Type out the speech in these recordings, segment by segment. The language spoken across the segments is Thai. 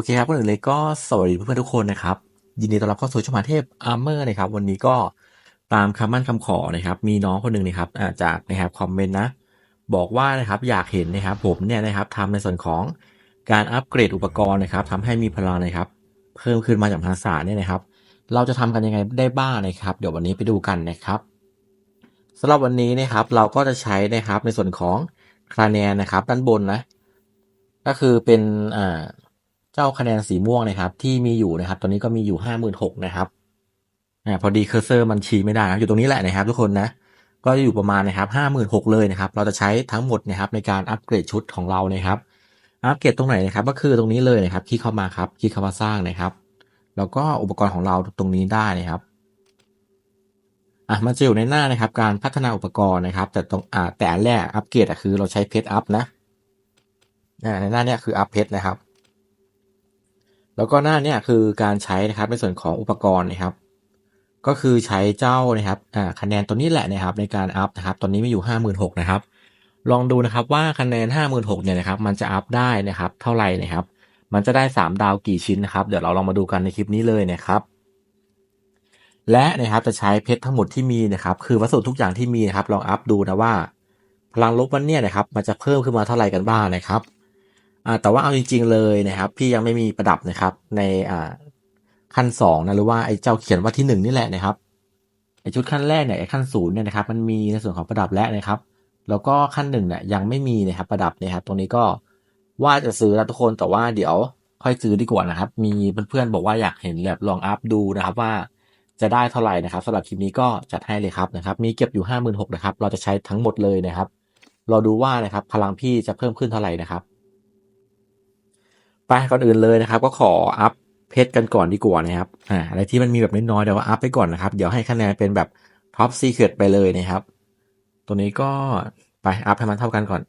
อเคครับก่อนอื่นเลยก็สวัสดีเพื่อนๆทุกคนนะครับ ยินดีต้อนรับเข้าสู่ช่องหมาเทพอาร์เมอร์นะครับ วันนี้ก็ตามคำมั่นคำขอนะครับ มีน้องคนหนึ่งนะครับอาจากนะครับคอมเมนต์นะ บอกว่านะครับอยากเห็นนะครับ ผมเนี่ยนะครับทำในส่วนของการอัปเกรดอุปกรณ์นะครับทำให้มีพลังนะครับ เพิ่มขึ้นมาจากมหาศาลเนี่ยนะครับ เราจะทำกันยังไงได้บ้างนะครับ เดี๋ยววันนี้ไปดูกันนะครับสำหรับวันนี้นะครับเราก็จะใช้นะครับในส่วนของคลาแนนนะครับ ด้านบนนะ ก็คือเป็นอ่า จ้าคะแนนสีม่วงนะครับ ที่มีอยู่นะครับ ตอนนี้ก็มีอยู่ห้าหมื่นหกนะครับอ่าพอดีเคอร์เซอร์มันชี้ไม่ได้นะอยู่ตรงนี้แหละนะครับ ทุกคนนะก็จะอยู่ประมาณนะครับห้าหมื่นหกเลยนะครับ เราจะใช้ทั้งหมดนะครับในการอัปเกรดชุดของเรานะครับอัปเกรดตรงไหนนะครับ ก็คือตรงนี้เลยนะครับคลิกเข้ามาครับคลิกเข้ามาสร้างนะครับ แล้วก็อุปกรณ์ของเราตรงนี้ได้นะครับอะมันจะอยู่ในหน้านะครับ การพัฒนาอุปกรณ์นะครับ แต่ตรงอ่าแต่แรกอัปเกรดอะคือเราใช้เพชรอัพนะอ่าในหน้าเนี้ยคืออัพเพชรนะครับ แล้วก็หน้าเนี้ยคือการใช้นะครับในส่วนของอุปกรณ์นะครับ ก็คือใช้เจ้านะครับอ่าคะแนนตัวนี้แหละนะครับในการอัพนะครับตอนนี้มีอยู่ห้าหมื่นหกนะครับลองดูนะครับว่าคะแนนห้าหมื่นหกเนี่ยนะครับมันจะอัพได้นะครับเท่าไหร่นะครับ มันจะได้สามดาวกี่ชิ้นนะครับ เดี๋ยวเราลองมาดูกันในคลิปนี้เลยนะครับ และนะครับจะใช้เพชรทั้งหมดที่มีนะครับ คือวัสดุทุกอย่างที่มีนะครับลองอัพดูนะว่า พลังลบวันเนี่ยนะครับมันจะเพิ่มขึ้นมาเท่าไหร่กันบ้างนะครับ แต่ว่าเอาจริง ๆ เลยนะครับ พี่ยังไม่มีประดับนะครับ ในอ่าขั้นสองนะหรือว่าไอ้เจ้าเขียนว่าที่หนึ่งนี่แหละนะครับไอ้ชุดขั้นแรกเนี่ยไอ้ขั้นศูนย์เนี่ยนะครับ มันมีในส่วนของประดับและนะครับ แล้วก็ขั้นหนึ่งเนี่ยยังไม่มีนะครับประดับนะครับ ตรงนี้ก็ว่าจะซื้อแล้วทุกคนแต่ว่าเดี๋ยวค่อยซื้อดีกว่านะครับ มีเพื่อนๆบอกว่าอยากเห็นแบบลองอัพดูนะครับว่าจะได้เท่าไหร่นะครับสำหรับคลิปนี้ก็จัดให้เลยครับนะครับ มีเก็บอยู่ห้าหมื่นหกนะครับ เราจะใช้ทั้งหมดเลยนะครับ เราดูว่านะครับพลังพี่จะเพิ่มขึ้นเท่าไหร่นะครับ ไปก่อนอื่นเลยนะครับ ก็ขออัพเพชรกันก่อนดีกว่านะครับอ่าอะไรที่มันมีแบบน้อยๆเดี๋ยวว่าอัพไปก่อนนะครับ เดี๋ยวให้คะแนนเป็นแบบท็อปซีเครตไปเลยนะครับ ตัวนี้ก็ไปอัพให้มันเท่ากันก่อน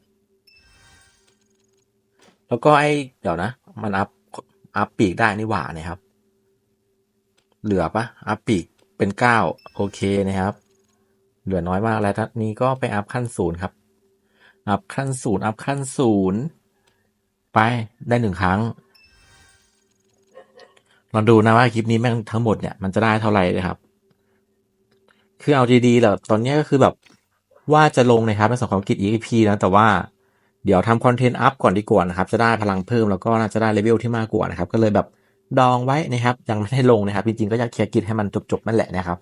แล้วก็ไอเดี๋ยวนะ มันอัพอัพปีกได้นี่หว่านะครับ เหลือปะอัพปีกเป็นเก้าโอเคนะครับ เหลือน้อยมากแล้วทันี้ก็ไปอัพขั้นศูนย์ครับ อัพขั้นศูนย์อัพขั้นศูนย์ ไปได้หนึ่งครั้งลองดูนะว่าคลิปนี้แม่งทั้งหมดเนี่ยมันจะได้เท่าไหร่นะครับ คือเอาดีๆแล้วตอนนี้ก็คือแบบว่าจะลงนะครับในส่วนของกิจ EP นะ แต่ว่าเดี๋ยวทำคอนเทนต์อัพก่อนดีกว่านะครับ จะได้พลังเพิ่มแล้วก็น่าจะได้เลเวลที่มากกว่านะครับ ก็เลยแบบดองไว้นะครับ ยังไม่ได้ลงนะครับ จริงๆก็อยากเคลียร์กิจให้มันจบๆนั่นแหละนะครับ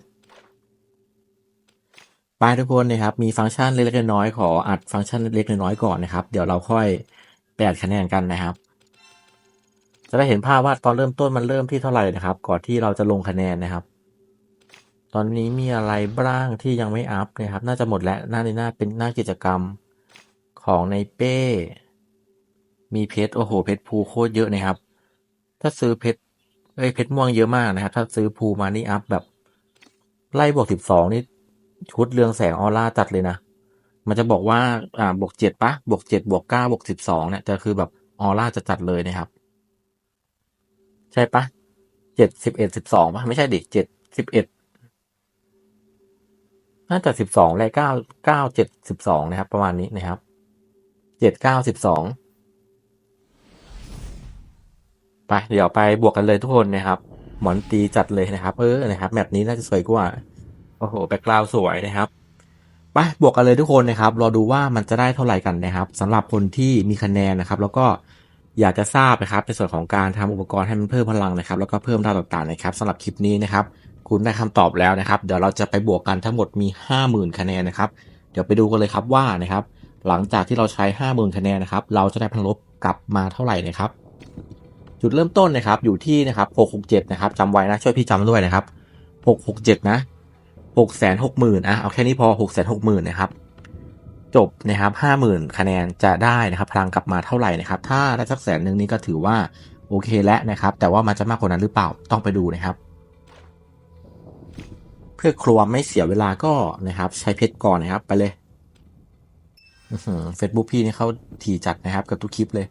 ไปทุกคนนะครับ มีฟังก์ชันเล็กๆน้อยๆขออัดฟังก์ชันเล็กๆน้อยๆก่อนนะครับ เดี๋ยวเราค่อย ไปดคะแนนกันนะครับ จะได้เห็นภาพว่าตอนเริ่มต้นมันเริ่มที่เท่าไหร่นะครับ ก่อนที่เราจะลงคะแนนนะครับ ตอนนี้มีอะไรบ้างที่ยังไม่อัพนะครับ น่าจะหมดแล้วหน้าในหน้าเป็นหน้ากิจกรรมของในเป้ มีเพชรโอ้โหเพชรภูโคตรเยอะนะครับ ถ้าซื้อเพชรเอ้ยเพชรม่วงเยอะมากนะครับ ถ้าซื้อภูมานี่อัพแบบไล่บวกสิบสองนี่ชุดเรืองแสงออร่าจัดเลยนะ มันจะบอกว่าอ่าบวกเจ็ดปะบวกเจ็ดบวกเก้าบวกสิบสองเนี่ยจะคือแบบออร่าจะจัดเลยนะครับ ใช่ปะเจ็ดสิบเอ็ดสิบสองปะไม่ใช่ดิเจ็ดสิบเอ็ดน่าจะสิบสองและเก้าเก้าเจ็ดสิบสองนะครับ ประมาณนี้นะครับเจ็ดเก้าสิบสองไปเดี๋ยวไปบวกกันเลยทุกคนนะครับ หมอนตีจัดเลยนะครับ เออนะครับแบบนี้น่าจะสวยกว่า โอ้โหแบ็กกราวสวยนะครับ ไปบวกกันเลยทุกคนนะครับรอดูว่ามันจะได้เท่าไหร่กันนะครับสำหรับคนที่มีคะแนนนะครับ แล้วก็อยากจะทราบนะครับในส่วนของการทำอุปกรณ์ให้มันเพิ่มพลังนะครับ แล้วก็เพิ่มดาวต่างๆนะครับสำหรับคลิปนี้นะครับ คุณได้คำตอบแล้วนะครับ เดี๋ยวเราจะไปบวกกันทั้งหมดมี 50,000 คะแนนนะครับ เดี๋ยวไปดูกันเลยครับว่านะครับ หลังจากที่เราใช้ 50,000 คะแนนนะครับ เราจะได้พลังลบกลับมาเท่าไหร่นะครับ จุดเริ่มต้นนะครับอยู่ที่นะครับ667นะครับจำไว้นะช่วยพี่จำด้วยนะครับ667นะ 660,000อะเอาแค่นี้พอ660,000นะครับ จบนะครับ50,000คะแนนจะได้นะครับพลังกลับมาเท่าไหร่นะครับ ถ้าได้สักแสนหนึ่งนี่ก็ถือว่าโอเคแล้วนะครับ แต่ว่ามันจะมากกว่านั้นหรือเปล่าต้องไปดูนะครับ เพื่อครัวไม่เสียเวลาก็นะครับ ใช้เพชรก่อนนะครับไปเลยเฟซบุ๊กพี่นี่เขาถี่จัดนะครับกับทุกคลิปเลย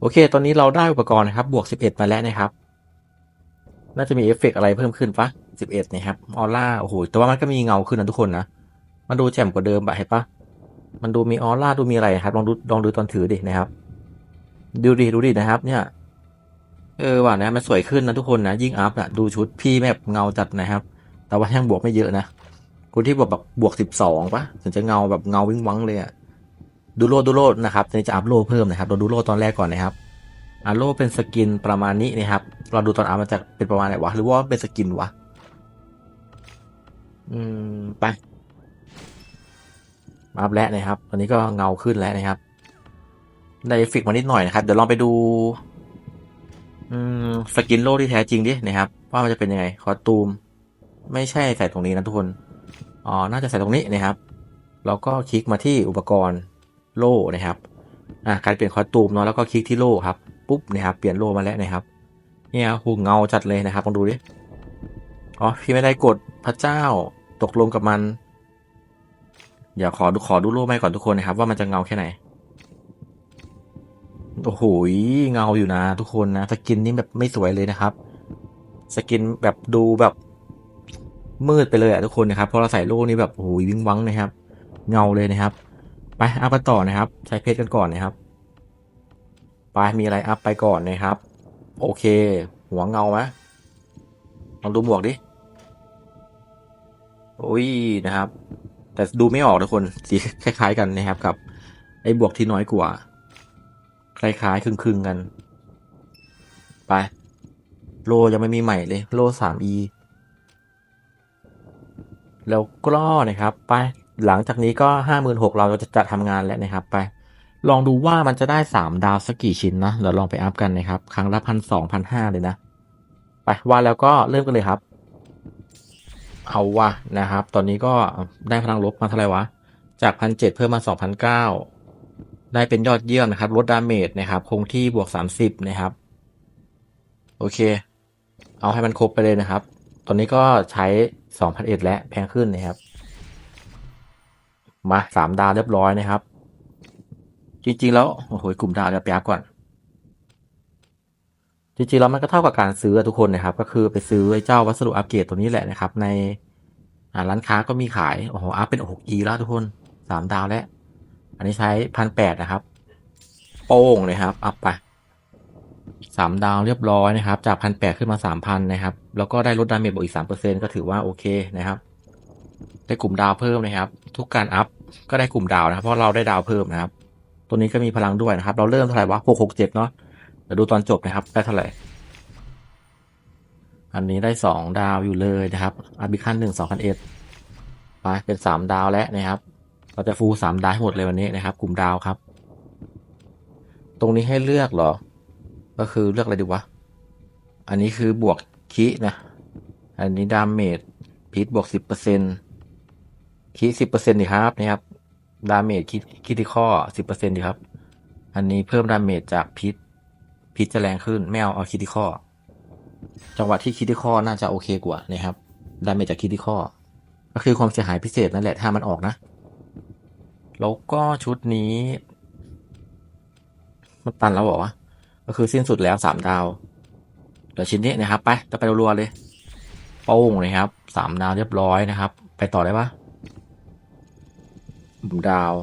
โอเค ตอนนี้เราได้อุปกรณ์นะครับ บวก 11 มาแล้วนะครับ น่าจะมีเอฟเฟกอะไรเพิ่มขึ้นปะ 11นะครับออร่าโอ้โหแต่ว่ามันก็มีเงาขึ้นนะทุกคนนะมันดูแจ่มกว่าเดิมปะเห็นปะมันดูมีออร่าดูมีอะไรครับลองดูลองดูตอนถือดินะครับ ดูดิดูดินะครับ เนี่ย เออว่ะนะมันสวยขึ้นนะทุกคนนะยิ่งอัพอะดูชุดพี่แบบเงาจัดนะครับ แต่ว่ายังบวกไม่เยอะนะคนที่บวกแบบบวกสิบสองปะถึงจะเงาแบบเงาวิ่งวังเลยอะดูโลดูโลนะครับทีนี้จะอัพโลเพิ่มนะครับเราดูโลตอนแรกก่อนนะครับอัโลเป็นสกินประมาณนี้นะครับ เราดูตอนอัพมันจะเป็นประมาณไหนวะ หรือว่าเป็นสกินวะ อืม ไปอัพแล้วนะครับตอนนี้ก็เงาขึ้นแล้วนะครับ ได้ฟเฟกมานิดหน่อยนะครับ เดี๋ยวลองไปดู อืมสกินโลกที่แท้จริงดินะครับ ว่ามันจะเป็นยังไง คอตูม ไม่ใช่ใส่ตรงนี้นะทุกคน อ๋อ น่าจะใส่ตรงนี้นะครับเราก็คลิกมาที่อุปกรณ์โล่นะครับ อ่าการเปลี่ยนคอตูมเนาะแล้วก็คลิกที่โล่ครับ ปุ๊บนะครับ เปลี่ยนโล่มาแล้วนะครับ เนี่ยหูเงาจัดเลยนะครับลองดูดิ อ๋อ พี่ไม่ได้กดพระเจ้าตกลงกับมัน เดี๋ยวขอดูขอดูโล่ไม่ก่อนทุกคนนะครับ ว่ามันจะเงาแค่ไหน โอ้โหเงาอยู่นะ ทุกคนนะ สกินนี่แบบไม่สวยเลยนะครับ สกินแบบดูแบบ มืดไปเลยอะทุกคนนะครับพราะเราใส่โล่นี่แบบโอ้โหวิ้งวังนะครับ เงาเลยนะครับ ไปอัพกันต่อนะครับ ใช้เพชรกันก่อนนะครับ ไปมีอะไรอัพไปก่อนนะครับ โอเค หัวเงาไหม ลองดูหมวกดิ โอ้ยนะครับ แต่ดูไม่ออกทุกคน สีคล้าย ๆ กันนะครับกับ ไอ้บวกที่น้อยกว่า คล้ายๆ คลึงๆกัน ไป โลยังไม่มีใหม่เลย โลสามอีแล้วก็นะครับ ไปหลังจากนี้ก็ห้าหมื่นหกเราจะจะทำงานแล้วนะครับ ไป ลองดูว่ามันจะได้สามดาวสักกี่ชิ้นนะเดี๋ยวลองไปอัพกันนะครับ ครั้งละพันสองพันห้าเลยนะ ไปว่าแล้วก็เริ่มกันเลยครับ เอาวะนะครับ ตอนนี้ก็ได้พลังลบมาเท่าไหร่วะ จากพันเจ็ดเพิ่มมาสองพันเก้าได้เป็นยอดเยี่ยมนะครับลดดาเมจนะครับ คงที่บวก30นะครับ โอเค เอาให้มันครบไปเลยนะครับ ตอนนี้ก็ใช้2,001และแพงขึ้นนะครับ มาสามดาวเรียบร้อยนะครับ จริงๆแล้ว โอ้โหกลุ่มดาวจะแป๊บก่อน จริงๆแล้วมันก็เท่ากับการซื้อทุกคนนะครับ ก็คือไปซื้อไอ้เจ้าวัสดุอัปเกรดตัวนี้แหละนะครับ ในร้านค้าก็มีขาย โอ้โห อัพเป็น 6E แล้วทุกคนสามดาวแล้ว อันนี้ใช้พันแปดนะครับ โป้งเลยครับ อัพไปสามดาวเรียบร้อยนะครับ จากพันแปดขึ้นมาสามพันนะครับ แล้วก็ได้ลดดาเมจบวกอีกสามเปอร์เซ็นก็ถือว่าโอเคนะครับ ได้กลุ่มดาวเพิ่มนะครับ ทุกการอัพก็ได้กลุ่มดาวนะครับ เพราะเราได้ดาวเพิ่มนะครับ ตัวนี้ก็มีพลังด้วยนะครับ เราเริ่มเท่าไหร่วะหกหกเจ็ดเนาะ เดี๋ยวดูตอนจบนะครับได้เท่าไหร่ อันนี้ได้สองดาวอยู่เลยนะครับอัพอีกขั้นหนึ่งสองพันเอ็ดไปเป็นสามดาวแล้วนะครับ เราจะฟูลสามดาวให้หมดเลยวันนี้นะครับ กลุ่มดาวครับ ตรงนี้ให้เลือกเหรอ ก็คือเลือกอะไรดีวะ อันนี้คือบวกคินะ อันนี้ดาเมจพิษบวกสิบเปอร์เซ็นคิสิบเปอร์เซ็นต์ดีครับนะครับดาเมจคิคิที่ข้อสิบเปอร์เซ็นต์ดีครับ อันนี้เพิ่มดาเมจจากพิษ พิษจะแรงขึ้นไม่เอาเอาคิที่ข้อ จังหวะที่คิที่ข้อน่าจะโอเคกว่านะครับดาเมจจากคิที่ข้อ ก็คือความเสียหายพิเศษนั่นแหละถ้ามันออกนะ แล้วก็ชุดนี้ มันตันแล้วเหรอวะก็คือสิ้นสุดแล้วสามดาว เดี๋ยวชิ้นนี้นะครับ ไปจะไปรัวๆเลยโป้งเลยครับสามดาวเรียบร้อยนะครับ ไปต่อได้ปะดาว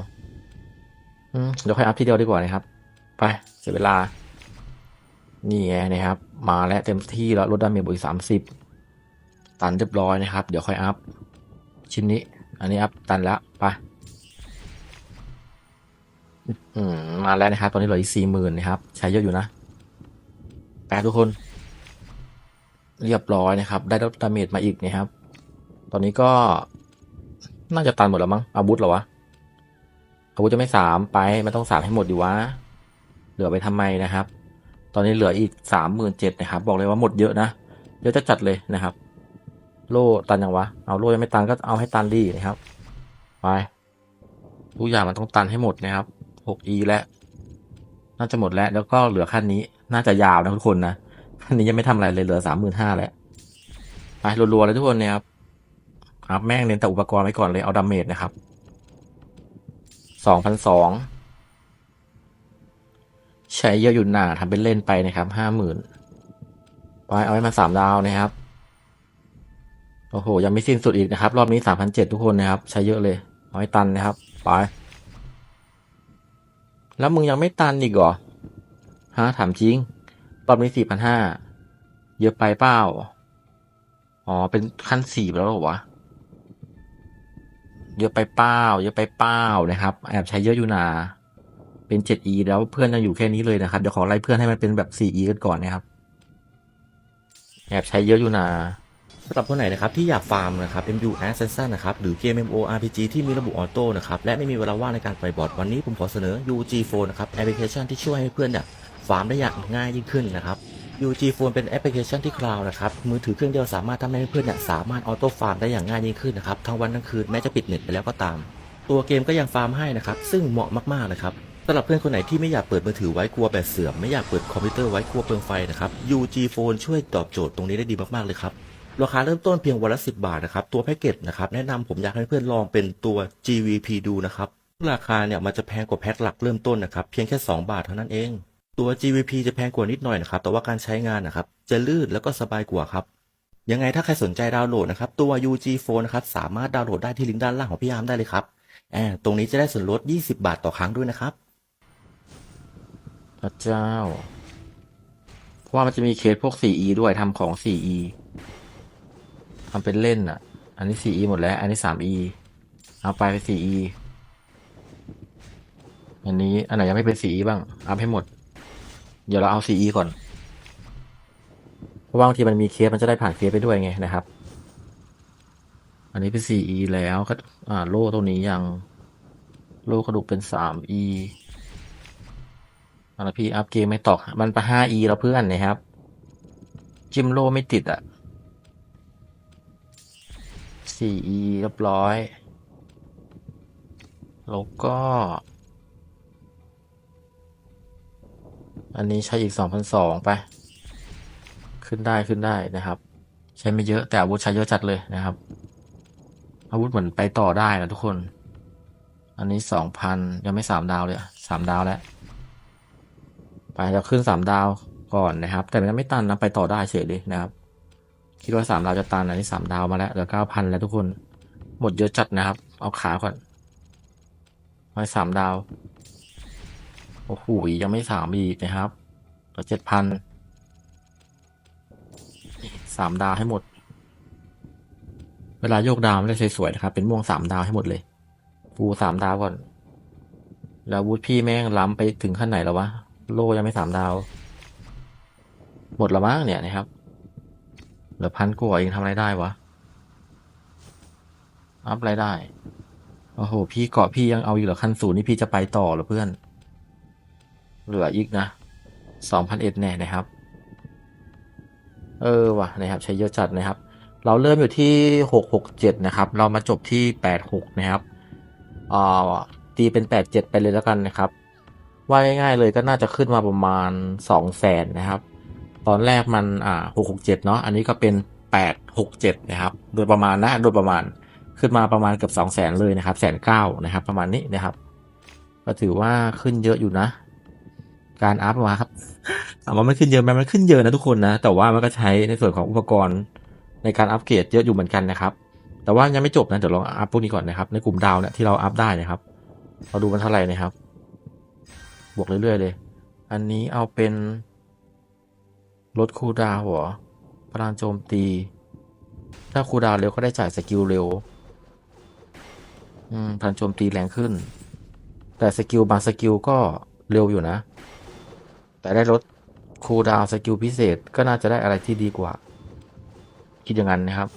เดี๋ยวค่อยอัพทีเดียวดีกว่านะครับ ไปเสียเวลา นี่ไงนะครับ มาแล้วเต็มที่แล้วลดดาเมจบวกอีกสามสิบตันเรียบร้อยนะครับ เดี๋ยวค่อยอัพ ชิ้นนี้ อันนี้อัพตันแล้วไปมาแล้วนะครับ ตอนนี้เหลืออีกสี่หมื่นนะครับ ใช้เยอะอยู่นะแปดทุกคน เรียบร้อยนะครับ ได้ดาเมจมาอีกนะครับ ตอนนี้ก็น่าจะตันหมดแล้วมั้งอาวุธเหรอวะอาวุธจะไม่สามไปไม่ต้องสามให้หมดดีวะเหลือไปทำไมนะครับ ตอนนี้เหลืออีกสามหมื่นเจ็ดนะครับ บอกเลยว่าหมดเยอะนะเยอะจะจัดเลยนะครับ โล่ตันยังวะ เอาโล่ยังไม่ตันก็เอาให้ตันดีนะครับ ไปทุกอย่างมันต้องตันให้หมดนะครับ 6e แล้ว น่าจะหมดแล้ว แล้วก็เหลือขั้นนี้ น่าจะยาวนะทุกคนนะขั้นนี้ยังไม่ทำอะไรเลยเหลือสามหมื่นห้าแล้ว ไปรัวๆเลยทุกคนนะครับอัพแม่งเน้นแต่อุปกรณ์ไว้ก่อนเลยเอาดาเมจนะครับสองพันสอง ใช้เยอะอยู่หนาทำเป็นเล่นไปนะครับห้าหมื่นไปเอาให้มาสามดาวนะครับ โอ้โห ยังไม่สิ้นสุดอีกนะครับ รอบนี้สามพันเจ็ดทุกคนนะครับ ใช้เยอะเลยเอาให้ตันนะครับ ไป แล้วมึงยังไม่ตันอีกเหรอฮะถามจริงตอบนี้สี่พันห้าเยอะไปเปล่า อ๋อ เป็นขั้นสี่แล้วเหรอวะ เยอะไปเป้าเยอะไปเป้านะครับ แอบใช้เยอะอยู่นา เป็น 7e แล้วเพื่อนยังอยู่แค่นี้เลยนะครับ เดี๋ยวขอไล่เพื่อนให้มันเป็นแบบ 4e กันก่อนนะครับแอบใช้เยอะอยู่นาสำหรับคนไหนนะครับที่อยากฟาร์มนะครับ MU Assassin นะครับหรือเกม MMORPG ที่มีระบบออโต้นะครับและไม่มีเวลาว่างในการปล่อยบอทวันนี้ผมขอเสนอ UG Phone นะครับแอปพลิเคชันที่ช่วยให้เพื่อนเนี่ยฟาร์มได้อย่างง่ายยิ่งขึ้นนะครับ UG Phone เป็นแอปพลิเคชันที่คลาวด์นะครับมือถือเครื่องเดียวสามารถทำให้เพื่อนเนี่ยสามารถออโต้ฟาร์มได้อย่างง่ายยิ่งขึ้นนะครับทั้งวันทั้งคืนแม้จะปิดเน็ตไปแล้วก็ตาม ตัวเกมก็ยังฟาร์มให้นะครับซึ่งเหมาะมากๆนะครับ สำหรับเพื่อนคนไหนที่ไม่อยากเปิดมือถือไว้กลัวแบตเสื่อมไม่อยากเปิดคอมพิวเตอร์ไว้กลัวเปลืองไฟนะครับ UG Phone ช่วยตอบโจทย์ตรงนี้ได้ดีมากๆเลยครับราคาเริ่มต้นเพียงวันละ 10 บาทนะครับ ตัวแพ็กเกจนะครับ แนะนำผมอยากให้เพื่อนลองเป็นตัว GVP ดูนะครับ ราคาเนี่ยมันจะแพงกว่าแพ็คหลักเริ่มต้นนะครับ เพียงแค่ 2 บาทเท่านั้นเอง ตัว GVP จะแพงกว่านิดหน่อยนะครับ แต่ว่าการใช้งานนะครับ จะลื่นแล้วก็สบายกว่าครับ ยังไงถ้าใครสนใจดาวน์โหลดนะครับ ตัว UG Phone นะครับ สามารถดาวน์โหลดได้ที่ลิงก์ด้านล่างของพี่ยามได้เลยครับแอบตรงนี้จะได้ส่วนลด 20 บาทต่อครั้งด้วยนะครับ พระเจ้า เพราะว่ามันจะมีเคสพวก 4e ด้วยทำของ 4e ทำเป็นเล่นอะ อันนี้ 4e หมดแล้ว อันนี้ 3e เอาไปเป็น 4e อันนี้อันไหนยังไม่เป็น 4e บ้าง อัพให้หมด เดี๋ยวเราเอา 4e ก่อน เพราะว่าบางทีมันมีเคสมันจะได้ผ่านเคสไปด้วยไงนะครับ อันนี้เป็น 4e แล้วก็อ่าโล่ตรงนี้ยัง โล่กระดูกเป็น 3e อันนี้พี่อัพเกมไม่ตอกมันไป 5e แล้วเพื่อนนะครับ จิมโลไม่ติดอะ 4e เรียบร้อย แล้วก็ อันนี้ใช้อีก2,200ไป ขึ้นได้ขึ้นได้นะครับ ใช้ไม่เยอะแต่อาวุธใช้เยอะจัดเลยนะครับ อาวุธเหมือนไปต่อได้นะทุกคน อันนี้2,000ยังไม่3ดาวเลยอะ3ดาวแล้ว ไปเราขึ้น3ดาวก่อนนะครับ แต่มันไม่ตันนะไปต่อได้เฉยเลยนะครับ คิดว่าสามดาวจะตันอันนี้สามดาวมาแล้วเหลือเก้าพันแล้วทุกคน หมดเยอะจัดนะครับ เอาขาก่อนไว้สามดาว โอ้โหยังไม่สามอีกนะครับเหลือเจ็ดพันสามดาวให้หมด เวลาโยกดาวไม่ได้สวยๆนะครับ เป็นม่วงสามดาวให้หมดเลยฟูสามดาวก่อน แล้ววูดพี่แม่งล้ำไปถึงขั้นไหนแล้ววะ โลยังไม่สามดาว หมดละมั้งเนี่ยนะครับ เหลือพันกว่าเองทำอะไรได้วะ อัพอะไรได้ โอ้โห พี่เกาะพี่ยังเอาอยู่เหรอขั้นศูนย์นี่พี่จะไปต่อเหรอเพื่อน เหลืออีกนะสองพันเอ็ดแน่นะครับ เออว่ะนะครับ ใช้เยอะจัดนะครับ เราเริ่มอยู่ที่หกหกเจ็ดนะครับ เรามาจบที่แปดหกนะครับอ่าตีเป็นแปดเจ็ดไปเลยแล้วกันนะครับ ว่าง่ายๆเลยก็น่าจะขึ้นมาประมาณสองแสนนะครับ ตอนแรกมันอ่าหกหกเจ็ดเนาะอันนี้ก็เป็นแปดหกเจ็ดนะครับ โดยประมาณนะ โดยประมาณขึ้นมาประมาณเกือบสองแสนเลยนะครับแสนเก้านะครับประมาณนี้นะครับ ก็ถือว่าขึ้นเยอะอยู่นะ การอัพมาครับถามว่ามันขึ้นเยอะไหมมันขึ้นเยอะนะทุกคนนะ แต่ว่ามันก็ใช้ในส่วนของอุปกรณ์ในการอัปเกรดเยอะอยู่เหมือนกันนะครับแต่ว่ายังไม่จบนะเดี๋ยวลองอัพพวกนี้ก่อนนะครับ ในกลุ่มดาวเนี่ยที่เราอัพได้นะครับ เราดูมันเท่าไหร่นะครับ บวกเรื่อยๆเลย อันนี้เอาเป็นลดคูดาวหรอพลังโจมตี ถ้าคูดาวเร็วก็ได้จ่ายสกิลเร็ว อืมพลังโจมตีแรงขึ้น แต่สกิลบางสกิลก็เร็วอยู่นะ แต่ได้ลดคูดาวสกิลพิเศษก็น่าจะได้อะไรที่ดีกว่า คิดอย่างนั้นนะครับ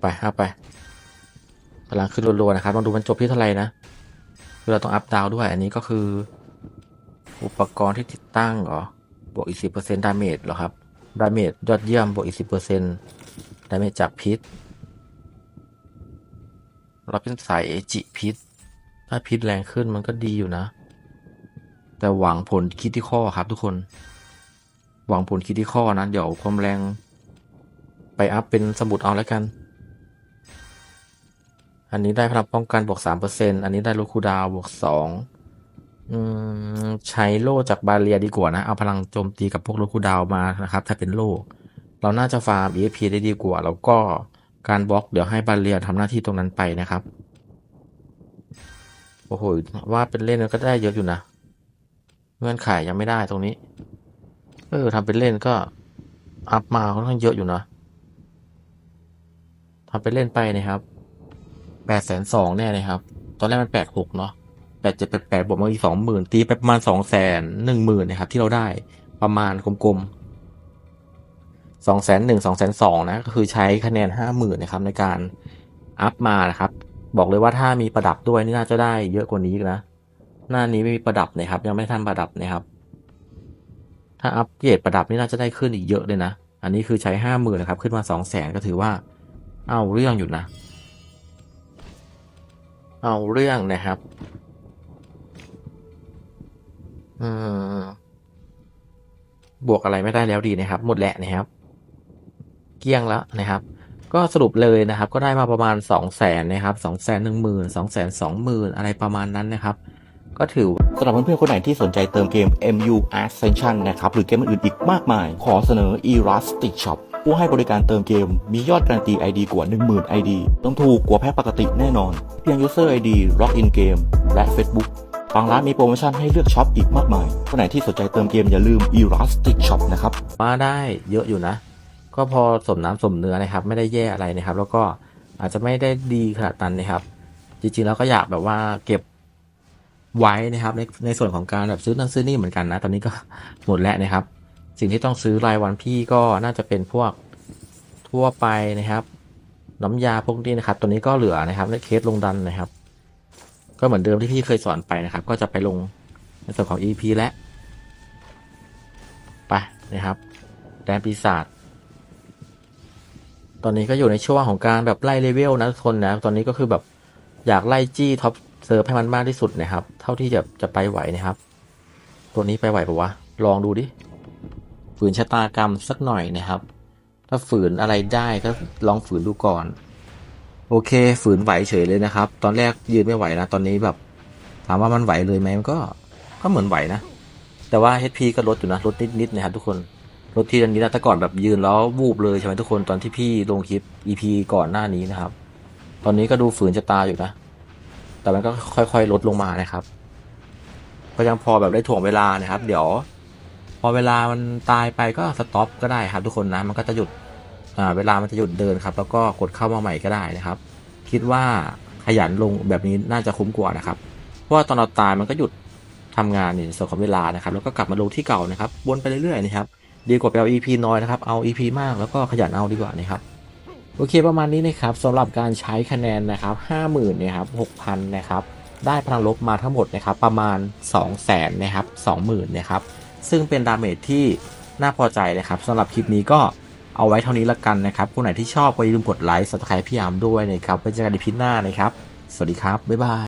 ไปเอาไปพลังขึ้นรัวๆนะครับลองดูมันจบที่เท่าไหร่นะ คือเราต้องอัพดาวด้วย อันนี้ก็คือ อุปกรณ์ที่ติดตั้งเหรอบวกอีกสิบเปอร์เซ็นต์ดาเมจเหรอครับดาเมจยอดเยี่ยมบวกอีกสิบเปอร์เซ็นต์ดาเมจจากพิษ เราเป็นสายเอจิพิษ ถ้าพิษแรงขึ้นมันก็ดีอยู่นะ แต่หวังผลคิดที่ข้อครับทุกคน หวังผลคิดที่ข้อนะ เดี๋ยวความแรง ไปอัพเป็นสมุดเอาแล้วกัน อันนี้ได้พลังป้องกันบวกสามเปอร์เซ็นอันนี้ได้ลดคูดาวบวกสองอืมใช้โล่จากบาเรียดีกว่านะ เอาพลังโจมตีกับพวกลดคูดาวมานะครับ ถ้าเป็นโล่เราน่าจะฟาร์ม EXP ได้ดีกว่า แล้วก็การบล็อกเดี๋ยวให้บาเรียทำหน้าที่ตรงนั้นไปนะครับ โอ้โห ว่าเป็นเล่นก็ได้เยอะอยู่นะ เงื่อนไขยังไม่ได้ตรงนี้ เออทำเป็นเล่นก็อัพมาค่อนข้างเยอะอยู่นะทำเป็นเล่นไปนะครับ แปดแสนสองแน่นะครับ ตอนแรกมันแปดหกเนาะแปดเจ็ดแปดแปดบวกมาอีกสองหมื่นตีไปประมาณสองแสนหนึ่งหมื่นนะครับ ที่เราได้ประมาณกลมๆสองแสนหนึ่งสองแสนสองนะ ก็คือใช้คะแนนห้าหมื่นนะครับในการอัพมานะครับ บอกเลยว่าถ้ามีประดับด้วยนี่น่าจะได้เยอะกว่านี้นะ หน้านี้ไม่มีประดับนะครับ ยังไม่ทันประดับนะครับ ถ้าอัปเกรดประดับนี่น่าจะได้ขึ้นอีกเยอะเลยนะ อันนี้คือใช้ห้าหมื่นนะครับ ขึ้นมาสองแสนก็ถือว่า เอาเรื่องอยู่นะ เอาเรื่องนะครับ อืม บวกอะไรไม่ได้แล้วดีนะครับ หมดแหละนะครับ เกี้ยงแล้วนะครับ ก็สรุปเลยนะครับ ก็ได้มาประมาณสองแสนนะครับสองแสนหนึ่งหมื่นสองแสนสองหมื่นอะไรประมาณนั้นนะครับก็ถือสำหรับเพื่อนๆคนไหนที่สนใจเติมเกม MU Ascension นะครับ หรือเกมอื่นๆอีกมากมาย ขอเสนอ Elastic Shop ผู้ให้บริการเติมเกม มียอดการันตี ID กว่า 10,000 ID ต้องถูกกว่าแพ็คปกติแน่นอน เพียง User ID Login Game และ Facebook บางร้านมีโปรโมชั่นให้เลือกช็อปอีกมากมายคนไหนที่สนใจเติมเกมอย่าลืม Elastic Shop นะครับ มาได้เยอะอยู่นะ ก็พอสมน้ำสมเนื้อนะครับ ไม่ได้แย่อะไรนะครับ แล้วก็อาจจะไม่ได้ดีขนาดนั้นนะครับ จริงๆแล้วก็อยากแบบว่าเก็บไว้นะครับในในส่วนของการแบบซื้อนั่นซื้อนี่เหมือนกันนะ ตอนนี้ก็หมดแล้วนะครับ สิ่งที่ต้องซื้อรายวันพี่ก็น่าจะเป็นพวกทั่วไปนะครับ น้ำยาพวกนี้นะครับ ตัวนี้ก็เหลือนะครับในเคสลงดันนะครับ ก็เหมือนเดิมที่พี่เคยสอนไปนะครับ ก็จะไปลงในส่วนของ EP และไปนะครับแดนปีศาจตอนนี้ก็อยู่ในช่วงของการแบบไล่เลเวลนะทุกคนนะ ตอนนี้ก็คือแบบอยากไล่จี้ท็อปเซิร์ฟให้มันมากที่สุดนะครับ เท่าที่จะจะไปไหวนะครับ ตัวนี้ไปไหวปะวะ ลองดูดิ ฝืนชะตากรรมสักหน่อยนะครับ ถ้าฝืนอะไรได้ก็ลองฝืนดูก่อน โอเค ฝืนไหวเฉยเลยนะครับ ตอนแรกยืนไม่ไหวนะตอนนี้แบบถามว่ามันไหวเลยไหมมันก็ก็เหมือนไหวนะ แต่ว่า HP ก็ลดอยู่นะลดนิดๆนะครับทุกคนลดทีนิดนะแต่ก่อนแบบยืนแล้ววูบเลยใช่ไหมทุกคนตอนที่พี่ลงคลิป EP ก่อนหน้านี้นะครับ ตอนนี้ก็ดูฝืนจะตาอยู่นะ แต่มันก็ค่อยๆลดลงมานะครับก็ยังพอแบบได้ถ่วงเวลานะครับ เดี๋ยว อเวลามันตายไปก็สต็อปก็ได้ครับทุกคนนะ มันก็จะหยุดเวลามันจะหยุดเดินครับ แล้วก็กดเข้ามาใหม่ก็ได้นะครับ คิดว่าขยันลงแบบนี้น่าจะคุ้มกว่านะครับ เพราะว่าตอนเราตายมันก็หยุดทำงานในส่วนของเวลานะครับ แล้วก็กลับมาลงที่เก่านะครับ วนไปเรื่อยๆนะครับดีกว่าไปเอา EP น้อยนะครับ เอา EP มากแล้วก็ขยันเอาดีกว่านะครับ โอเคประมาณนี้นะครับสำหรับการใช้คะแนนนะครับ50,000นะครับ6,000นะครับ ได้พลังลบมาทั้งหมดนะครับ ประมาณ 200,000นะครับ20,000นะครับ ซึ่งเป็นดาเมจที่น่าพอใจนะครับสำหรับคลิปนี้ก็เอาไว้เท่านี้ละกันนะครับคนไหนที่ชอบก็อย่าลืมกดไลค์ subscribe พี่อามด้วยนะครับไว้เจอกันในพิปหน้านะครับ สวัสดีครับ บ๊ายบาย